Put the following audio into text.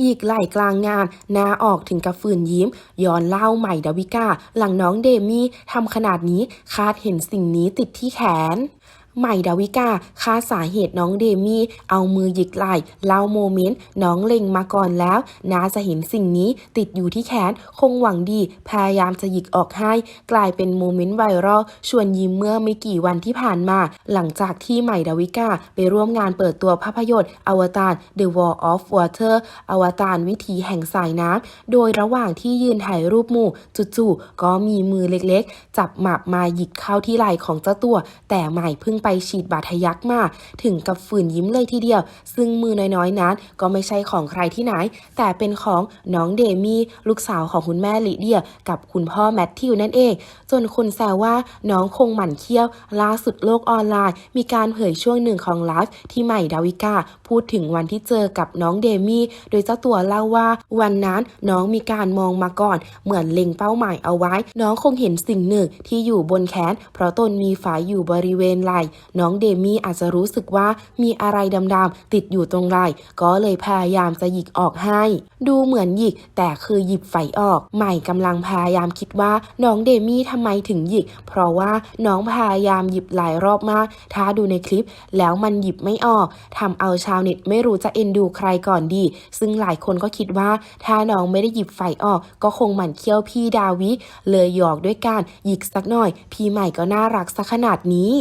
หยิกไหล่กลางงานหน้าออกถึงกับฝืนยิ้ม ย้อนเล่าใหม่ดาวิกา หลังน้องเดมี่ทำขนาดนี้คาดเห็นสิ่งนี้ติดที่แขน ใหม่ดาวิกาคาสาเหตุน้องเดมี่ เอามือหยิกไหล่เล่าโมเมนต์ น้องเล็งมาก่อนแล้วน่าจะเห็นสิ่งนี้ติดอยู่ที่แขน คงหวังดี พยายามจะหยิกออกให้ กลายเป็นโมเมนต์ไวรัลชวนยิ้มเมื่อไม่กี่วันที่ผ่านมา หลังจากที่ใหม่ดาวิกาไปร่วมงานเปิดตัวภาพยนตร์ อวตาร The Wall of Water อวตารวิถีแห่งสายน้ำโดยระหว่างที่ยืนถ่ายรูปหมู่จู่ๆก็มีมือเล็กๆ จับหมากมาหยิกเข้าที่ไหล่ของเจ้าตัว แต่ใหม่เพิ่งไปฉีดบาดทะยักมาถึงกับฝืนยิ้มเลยทีเดียว ซึ่งมือน้อยๆนั้นก็ไม่ใช่ของใครที่ไหน แต่เป็นของน้องเดมี่ลูกสาวของคุณแม่ลิเดีย กับคุณพ่อแมทธิวนั่นเอง จนคนแซวว่าน้องคงหมั่นเคี้ยว ล่าสุดโลกออนไลน์ มีการเผยช่วงหนึ่งของไลฟ์ที่ใหม่ดาวิกาพูดถึงวันที่เจอกับน้องเดมี่โดยเจ้าตัวเล่าว่า วันนั้นน้องมีการมองมาก่อน เหมือนเล็งเป้าหมายเอาไว้ น้องคงเห็นสิ่งหนึ่งที่อยู่บนแขน เพราะตนมีฝาอยู่บริเวณไหล่น้องเดมี่อาจจะรู้สึกว่ามีอะไรดำๆติดอยู่ตรงไหล่ก็เลยพยายามจะหยิกออกให้ ดูเหมือนหยิกแต่คือหยิบไฟออก ใหม่กำลังพยายามคิดว่าน้องเดมี่ทำไมถึงหยิก เพราะว่าน้องพยายามหยิบหลายรอบมาก ถ้าดูในคลิปแล้วมันหยิบไม่ออกทำเอาชาวเน็ตไม่รู้จะเอ็นดูใครก่อนดี ซึ่งหลายคนก็คิดว่าถ้าน้องไม่ได้หยิบไฟออก ก็คงหมั่นเคี้ยวพี่ดาวิ เลยหยอกด้วยการหยิกสักหน่อย พี่ใหม่ก็น่ารักสักขนาดนี้